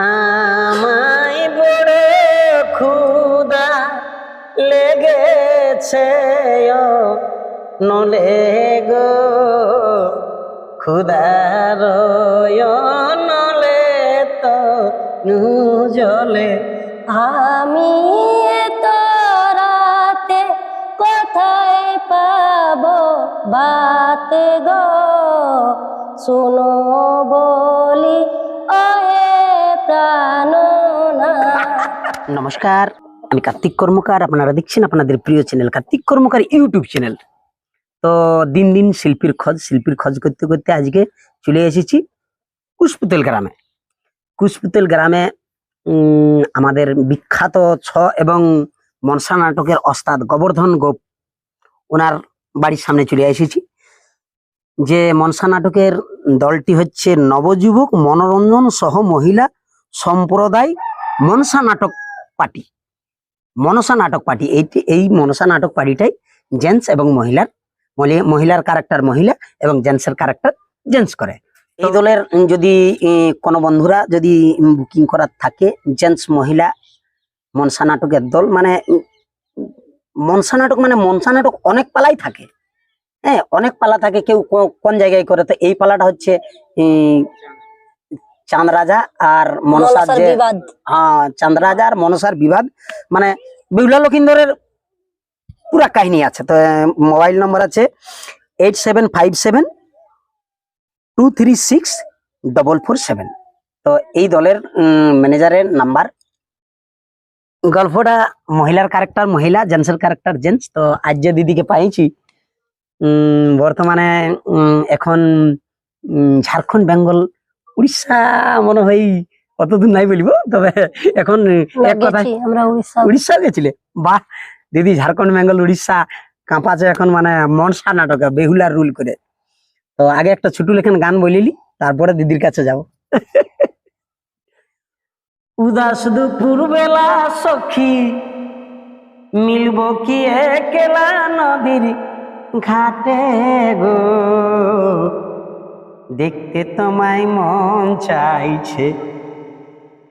আমায় বড় ক্ষুদা লেগেছে নলে গো। ক্ষুদার নলে তো জলে আমি এত রাতে কোথায় পাব বাতে গো? শুনো বলি প্রাণ নমস্কার, আমি কার্তিক কর্মকার, আপনারা দেখছেন আপনাদের প্রিয় channel, Kartik Karmakar YouTube channel. তো দিন দিন শিল্পীর খোঁজ শিল্পীর খোঁজ করতে করতে আজকে চলে এসেছি কুশপুতেল গ্রামে। কুশপুতেল গ্রামে আমাদের বিখ্যাত ছ এবং মনসা নাটকের অস্তাদ গোবর্ধন গোপ ওনার বাড়ির সামনে চলে এসেছি। যে মনসা নাটকের দলটি হচ্ছে নবযুবক মনোরঞ্জন সহ মহিলা সম্প্রদায় মনসা নাটক পার্টি। মনসা নাটক পার্টি এইটি এই মনসা নাটক পার্টিটাই জেন্টস এবং মহিলার মহিলার ক্যারেক্টার মহিলা এবং জেন্টসের ক্যারেক্টার জেন্টস করে। এই দলের যদি কোনো বন্ধুরা যদি বুকিং করার থাকে জেন্টস মহিলা মনসা নাটকের দল মানে মনসা নাটক মানে মনসা নাটক অনেক পালাই থাকে। হ্যাঁ অনেক পালা থাকে কেউ কোন জায়গায় করে তো এই পালাটা হচ্ছে চাঁদ রাজা আর মনসার যে হ্যাঁ চাঁদরাজা আর মনসার বিবাদ। মানে বিহুলা লক্ষিন্দরের পুরা কাহিনী আছে। তো মোবাইল নম্বর আছে eight seven five seven two three six double four seven. তো এই দলের ম্যানেজারের নাম্বার। গল্পটা মহিলার ক্যারেক্টার মহিলা জেন্টসের ক্যারেক্টার জেন্টস তো আজ যে দিদিকে পাইছি উম, বর্তমানে এখন ঝাড়খণ্ড বেঙ্গল উড়িষ্যা মনে হয় অতদূর নাই বলিব তবে এখন এক কথা আমরা উড়িষ্যা। উড়িষ্যা গেছিলে? বাহ! দিদি ঝাড়খণ্ড বেঙ্গল উড়িষ্যা কাঁপাচ্ছে এখন মানে মনসা নাটকে বেহুলার রুল করে। তো আগে একটা ছোট লেখান গান বলিলি তারপরে দিদির কাছে যাব। উদাস দুপুর বেলা সখী মিলব কি একলা নদীর ঘাটে গো? দেখতে তোমায় মন চাইছে।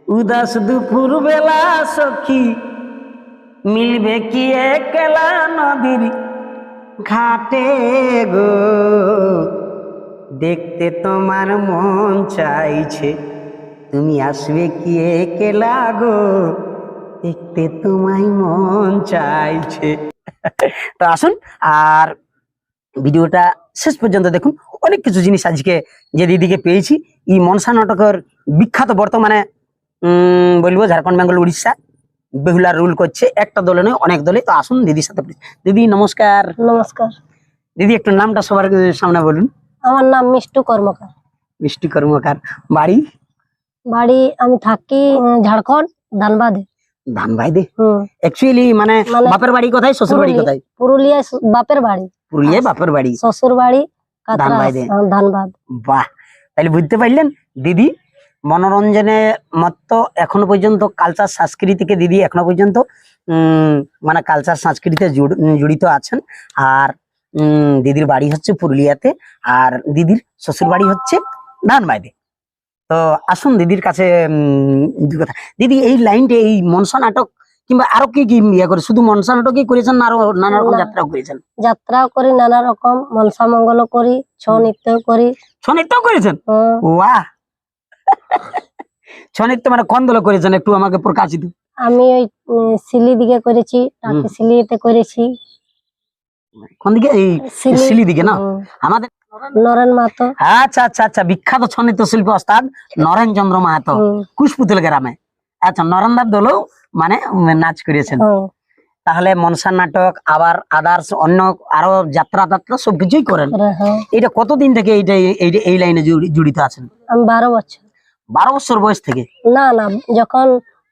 উদাস দুপুর বেলা সখী, মিলবে কি একলা নদীর ঘাটে গো? দেখতে তোমার মন চাইছে, তুমি আসবে কি একলা গো? দেখতে তোমায় মন চাইছে। তো আসুন, আর ভিডিওটা শেষ পর্যন্ত দেখুন অনেক কিছু জিনিস আজকে যে দিদিকে পেয়েছি। এই মনসা নাটকের বিখ্যাত বর্তমানে বলব ঝাড়খণ্ড বেঙ্গল উড়িষ্যা বেহুলা রুল করছে। একটা দলে নয় অনেক দলে। তো আসুন দিদির সাথে দিদি নমস্কার। নমস্কার। দিদি একটু নামটা সবার সামনে বলুন। আমার নাম মিষ্টু কর্মকার। মিষ্টি কর্মকার। বাড়ি? বাড়ি আমি থাকি ঝাড়খণ্ড ধানবাদে। ধান ভাই দে হুম। অ্যাকচুয়ালি মানে মানে বাপের বাড়ি কোথায় শ্বশুর বাড়ি কোথায়? পুরুলিয়ায় বাপের বাড়ি। পুরুলিয়ায় বাপের বাড়ি। শ্বশুর বাড়ি ধানবাদে। ধানবাদ। বাহ তাহলে বুঝতে পারলেন? দিদি মনোরঞ্জনের মতো এখনও পর্যন্ত কালচার সংস্কৃতিকে দিদি এখনও পর্যন্ত মানে কালচার সংস্কৃতিতে জুড়- জড়িত আছেন। আর দিদির বাড়ি হচ্ছে পুরুলিয়াতে আর দিদির শ্বশুর বাড়ি হচ্ছে ধানবাদে তো আসুন দিদির কাছে উম, কথা। দিদি এই লাইনটা এই মনসা নাটক কিংবা আরও কি কি ইয়ে করে? শুধু মনসা নাটকই করেছেন না আরও নানা রকম। যাত্রাও করেছেন? যাত্রাও করি নানা রকম মনসা মঙ্গল করি ছৌ নৃত্য করি। ছৌ নৃত্য করেছেন ওয়াহ! ছৌ নৃত্য মানে কোন দলে করেছেন? একটু আমাকে প্রকাশিত আমি ওই সিলি দিকে করেছি টাকি সিলিতে করেছি। কোন দিকে? এই সিলি। দিকে না? আমাদের নরেন মাতো আচ্ছা আচ্ছা আচ্ছা। বিখ্যাত ছৌ নৃত্য শিল্পী ওস্তাদ নরেন চন্দ্র মাহাতো কুশপুতুল গ্রামে। আচ্ছা নরেন্দার দলও মানে নাচ করেছেন। তাহলে মনসা নাটক আবার আদার্স অন্য আরও যাত্রা টাত্রা সবকিছুই করেন। হ্যাঁ। এটা কতদিন থেকে এইটা এই- এই লাইনে জড়িত আছেন? আমি বারো বছর। বারো বছর বয়স থেকে? না না যখন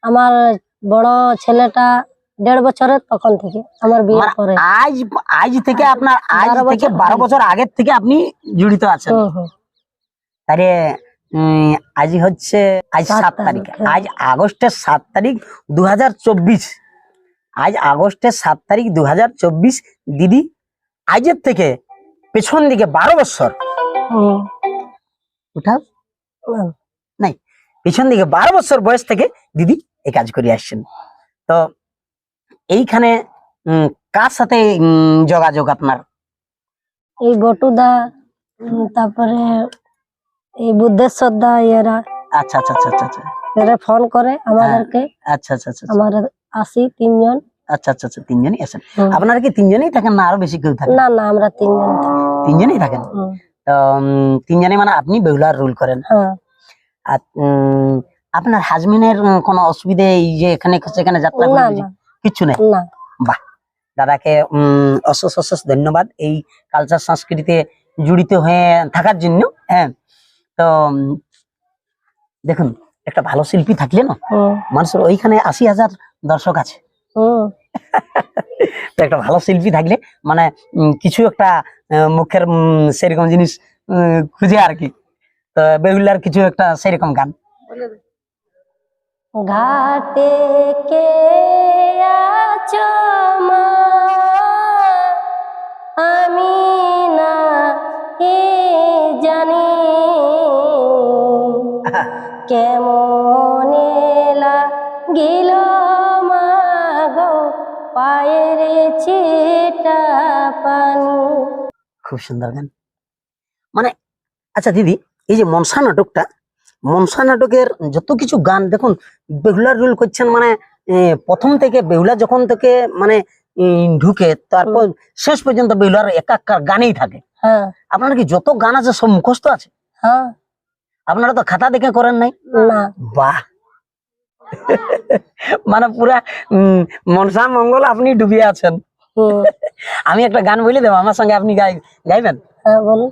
আমার বড় ছেলেটা দেড় বছরের তখন থেকে আমার বিয়ে মানে করে আজ আজ থেকে আপনার আজ থেকে বারো বছর আগের থেকে আপনি জড়িত আছেন। তাহলে আজ হচ্ছে আজ সাত তারিখ হ্যাঁ। আজ আগস্টের সাত তারিখ দুহাজার চব্বিশ। আজ আগস্টের সাত তারিখ দুহাজার চব্বিশ। দিদি আজের থেকে পেছন দিকে বারো বছর। উঠাও। হুম। পিছন দিকে বারো বছর বয়স থেকে দিদি এই কাজ করে আসছেন। তো এইখানে কার সাথে যোগাযোগ আপনার? এই বটুদা তারপরে এই বুদ্ধেশ্বর শ্রদ্ধা এরা আচ্ছা আচ্ছা আচ্ছা আচ্ছা আচ্ছা। এরা ফোন করে আমাদেরকে। আচ্ছা আচ্ছা আচ্ছা আমার আসি তিনজন। আচ্ছা আচ্ছা আচ্ছা তিনজনই আছেন। আপনারা কি তিনজনই থাকেন না আরও বেশি কেউ থাকেন না না আমরা তিনজন তিনজনই থাকেন? তো তিনজনই মানে আপনি বেহুলার রোল করেন? হ্যাঁ। আর আপনার হাজবেন্ডের কোনো অসুবিধে এই যে এখানে সেখানে যাত্রা না করে না। কিচ্ছু নেই? বাহ। দাদাকে অশেষ অশেষ ধন্যবাদ। এই কালচার সংস্কৃতিতে জড়িত হয়ে থাকার জন্য হ্যাঁ তো দেখুন একটা ভালো শিল্পী থাকলে না মানুষের ওইখানে আশি হাজার দর্শক আছে। তো একটা ভালো শিল্পী থাকলে মানে উম, কিছু একটা মুখের সেরকম জিনিস উম, খুঁজে আর কি। তো বেহুলার কিছু একটা সেরকম গান। ঘাটে কে আছো মা? আমি না কে জানি? কেমন গিল মাগো পায়ের ছিটা পানি? খুব সুন্দর গান। মানে আচ্ছা দিদি এই যে মনসা নাটকটা মনসা নাটকের যত কিছু গান দেখুন বেহুলার রোল করছেন মানে প্রথম থেকে বেহুলা যখন থেকে মানে ঢুকে তারপর শেষ পর্যন্ত বেহুলার এক এক গানেই থাকে। হ্যাঁ। আপনার কি যত গান আছে সব মুখস্থ আছে? হ্যাঁ। আপনারা তো খাতা দেখে করেন নাই? না। বাহ। মানে পুরা উম, মনসা মঙ্গল আপনি ডুবিয়ে আছেন। আমি একটা গান বলে দেবো আমার সঙ্গে আপনি গাই গাইবেন? হ্যাঁ বলুন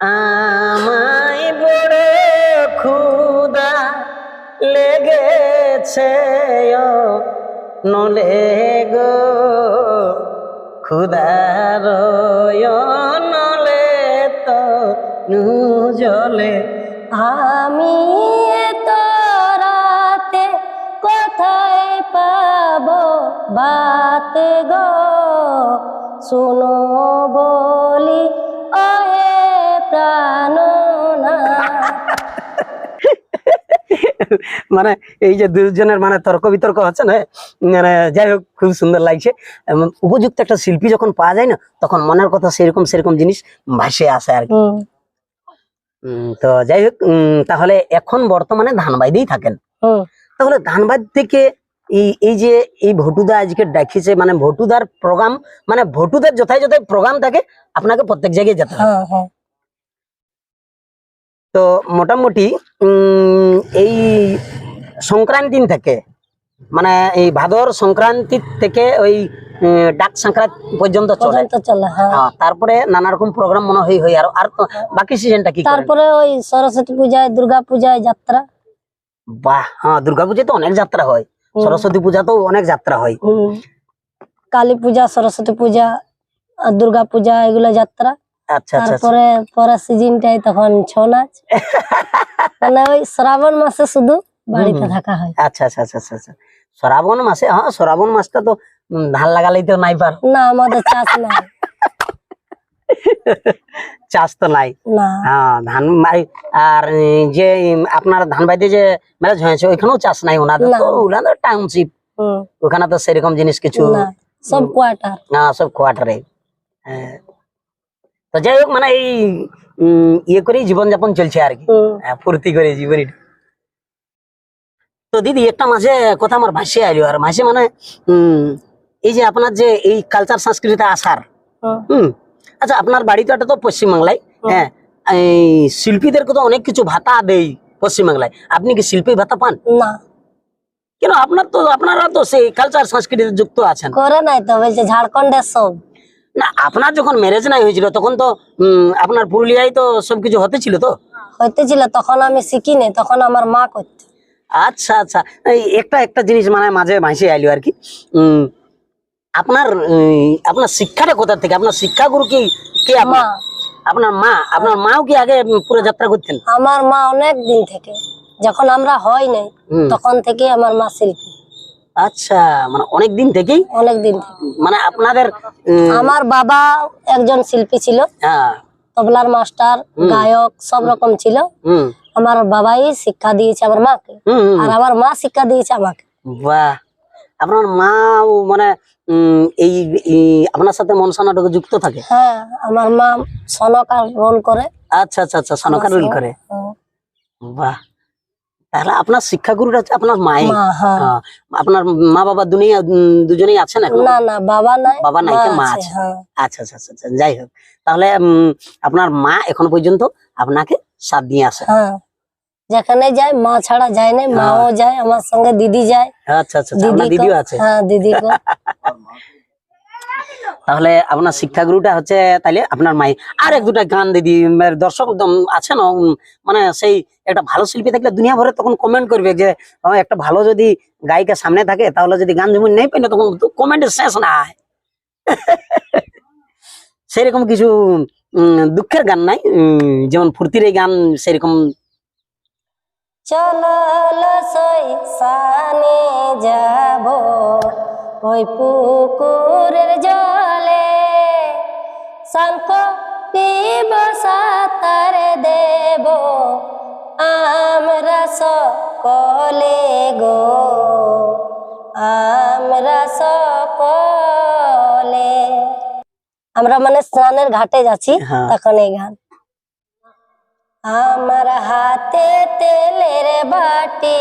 আমায় বড় ক্ষুদা লেগেছে ও নলে গো। ক্ষুদার নলে তো নু জলে আমি এত রাতে কোথায় পাবো বাতে গো? শুনো বলি, ওহে প্রাণ মানে এই যে দুজনের মানে তর্ক বিতর্ক হচ্ছে না মানে যাই হোক খুব সুন্দর লাগছে। এবং উপযুক্ত একটা শিল্পী যখন পাওয়া যায় না তখন মনের কথা সেরকম সেরকম জিনিস ভাসে আসে আর কি। তো যাই হোক উম, তাহলে এখন বর্তমানে ধানবাইদেই থাকেন। তাহলে ধানবাদ থেকে এই এই যে এই ভটুদা আজকে ডাকিছে মানে ভটুদার প্রোগ্রাম মানে ভটুদার যথায় যথায় প্রোগ্রাম থাকে আপনাকে প্রত্যেক জায়গায় যেতে হবে। হ্যাঁ হ্যাঁ। তো মোটামুটি উম, এই সংক্রান্তি থেকে মানে এই ভাদর সংক্রান্তি থেকে ওই ডাক সংক্রান্তি পর্যন্ত চলে। চলে হ্যাঁ। হ্যাঁ, তারপরে নানা রকম প্রোগ্রাম মনে হয় হয় আর আর বাকি সিজনটা কি তারপরে ওই সরস্বতী পূজায় দুর্গা পূজায় যাত্রা। বাহ হ্যাঁ দুর্গাপূজায় তো অনেক যাত্রা হয়। সরস্বতী পূজা তো অনেক যাত্রা হয়। কালী পূজা সরস্বতী পূজা দুর্গা পূজা এগুলো যাত্রা। আচ্ছা আচ্ছা আচ্ছা। তারপরে পরের সিজনটাই তখন ছৌ নাচ। মানে ওই শ্রাবণ মাসে শুধু বাড়িতে থাকা হয়। আচ্ছা আচ্ছা আচ্ছা আচ্ছা শ্রাবণ মাসে? হ্যাঁ শ্রাবণ মাসটা তো ধান লাগালেই তো নাই পার। না আমাদের চাষ নাই। চাষ তো নাই। না। হ্যাঁ ধান আর যে আপনার ধান বাড়িতে যে ম্যারেজ হয়েছে ওইখানেও চাষ নাই ওনাদের। তো ওনাদের টাউনশিপ ওখানে তো সেরকম জিনিস কিছু না সব কোয়ার্টার না সব কোয়ার্টারে হ্যাঁ। তো যাই হোক মানে এই ইয়ে করেই জীবনযাপন চলছে আর কি। হ্যাঁ, ফুর্তি করে জীবনী তো দিদি একটা মাঝে কথা আমার ভাসে আইলো আর মাঝে মানে এই যে আপনার যে এই কালচার সংস্কৃতিতে আসার হুম, হুম আচ্ছা আপনার বাড়ি তো এটা তো পশ্চিমবাংলায় হ্যাঁ এই শিল্পীদেরকে তো অনেক কিছু ভাতা দেই পশ্চিমবাংলায়। আপনি কি শিল্পী ভাতা পান? না। কেন আপনার তো আপনারা তো সেই কালচার সংস্কৃতিতে যুক্ত আছেন। করে নাই তো বলছে ঝাড়খণ্ডের সব। না আপনার যখন ম্যারেজ নাই হয়েছিল তখন তো আপনার পুরুলিয়ায় তো সবকিছু হতে ছিল তো? হইতেছিল তখন আমি শিখিনি তখন আমার মা করতো। আচ্ছা আচ্ছা। এই একটা একটা জিনিস মানে মাঝে মাসে আইলো আর কি। আপনার আপনার শিক্ষাটা কোথা থেকে? আপনার শিক্ষাগুরু কি কে আপনার? আপনার মা আপনার মাও কি আগে পুরো যাত্রা করতেন? আমার মা অনেক দিন থেকে যখন আমরা হয় নাই তখন থেকে আমার মা শিল্পী। আচ্ছা মানে অনেক দিন থেকেই অনেক দিন মানে আপনাদের আমার বাবা একজন শিল্পী ছিল হ্যাঁ। তবলার মাস্টার গায়ক সব রকম ছিল। হুম। আমার বাবাই শিক্ষা দিয়েছে আমার মাকে আর আমার মা শিক্ষা দিয়েছে আমাকে। বাহ। আপনার মা মানে এই আপনার সাথে মনসা নাটকে যুক্ত থাকে? হ্যাঁ আমার মা সনকার রোল করে। আচ্ছা আচ্ছা আচ্ছা সনকার রোল করে। বাহ। তাহলে আপনার শিক্ষাগুরুটা আপনার মা হ্যাঁ। আপনার মা বাবা দুনিয়া দুজনেই আছেন এখন? না না বাবা নাই বাবা নাই, মা আছে। হ্যাঁ। আচ্ছা আচ্ছা আচ্ছা আচ্ছা, যাই হোক। তাহলে আপনার মা এখন পর্যন্ত আপনাকে সাথ দিয়ে আসে। হ্যাঁ। যেখানে যায় মা ছাড়া যায় না। মাও যায় আমার সঙ্গে দিদি যায়। আচ্ছা আচ্ছা আচ্ছা, দিদি দিদিও আছে। হ্যাঁ দিদি তাহলে আপনার শিক্ষাগুরুটা হচ্ছে তাইলে আপনার মাই। আর এক দুটা গান দিদি দর্শক আছে না মানে সেই একটা ভালো শিল্পী থাকলে দুনিয়া ভরে তখন কমেন্ট করবে যে একটা ভালো যদি গায়িকা সামনে থাকে, তাহলে যদি গান যেমন নেই পেলে তখন কমেন্টের শেষ নাই। সেরকম কিছু দুঃখের গান নাই যেমন ফুর্তির এই গান সেরকম। চলো সানে যাব। ওই পুকুরের জলে শঙ্খ পিব সাঁতার দেব। আমরা সকলে গো আমরা সকলে। আমরা মানে স্নানের ঘাটে যাচ্ছি হ্যাঁ। তখন এই গান আমার হাতে তেলের বাটি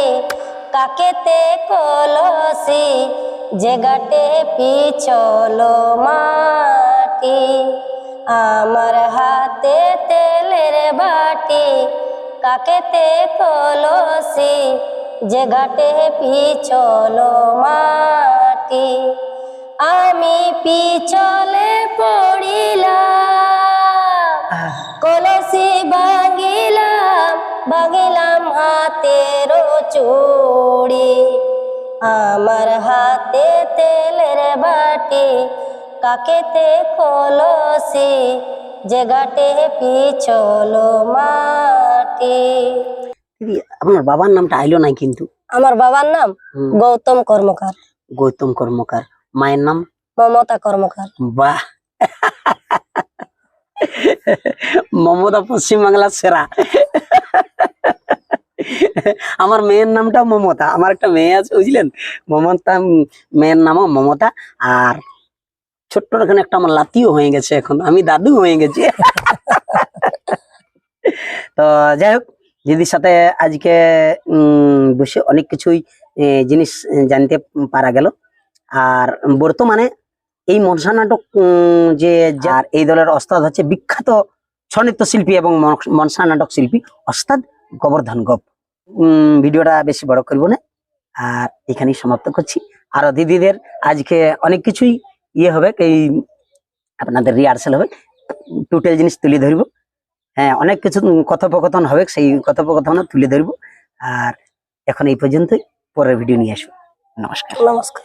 কাকেতে কলসি যে গাটে পিছলো মাটি আমার হাতে তেলের বাটি কাকেতে কলসি। যে ঘাটে পিছলো মাটি আমি পিছলে পড়িলাম। কলসি ভাঙিলাম ভাঙিলাম হাতের চুড়ি। আমার হাতে তেলের বাটি কাকেতে কলসি যে ঘাটে পিছলো মাটি। আপনার বাবার নামটা আইলো নাই কিন্তু? আমার বাবার নাম গৌতম কর্মকার। গৌতম কর্মকার। মায়ের নাম? মমতা কর্মকার। বাহ। মমতা পশ্চিমবাংলার সেরা। আমার মেয়ের নামটা মমতা, আমার একটা মেয়ে আছে, বুঝলেন? মমতা, মেয়ের নামও মমতা, আর ছোট্ট এখানে একটা আমার লাতিও হয়ে গেছে এখন, আমি দাদু হয়ে গেছি। তো যাই হোক, দিদির সাথে আজকে বসে অনেক কিছুই জিনিস জানতে পারা গেল। আর বর্তমানে এই মনসা নাটক যে যার এই দলের অস্তাদ হচ্ছে বিখ্যাত ছনৃত্য শিল্পী এবং মন- মনসা নাটক শিল্পী অস্তাদ গোবর্ধন গোপ। ভিডিওটা বেশি বড় করব না। আর এখানেই সমাপ্ত করছি। আর দিদিদের আজকে অনেক কিছুই ইয়ে হবে, এই আপনাদের রিহার্সেল হবে। টোটাল জিনিস তুলে ধরব। হ্যাঁ অনেক কিছু কথোপকথন হবে, সেই কথোপকথনও তুলে ধরব। আর এখন এই পর্যন্তই। পরের ভিডিও নিয়ে আসব। নমস্কার। নমস্কার।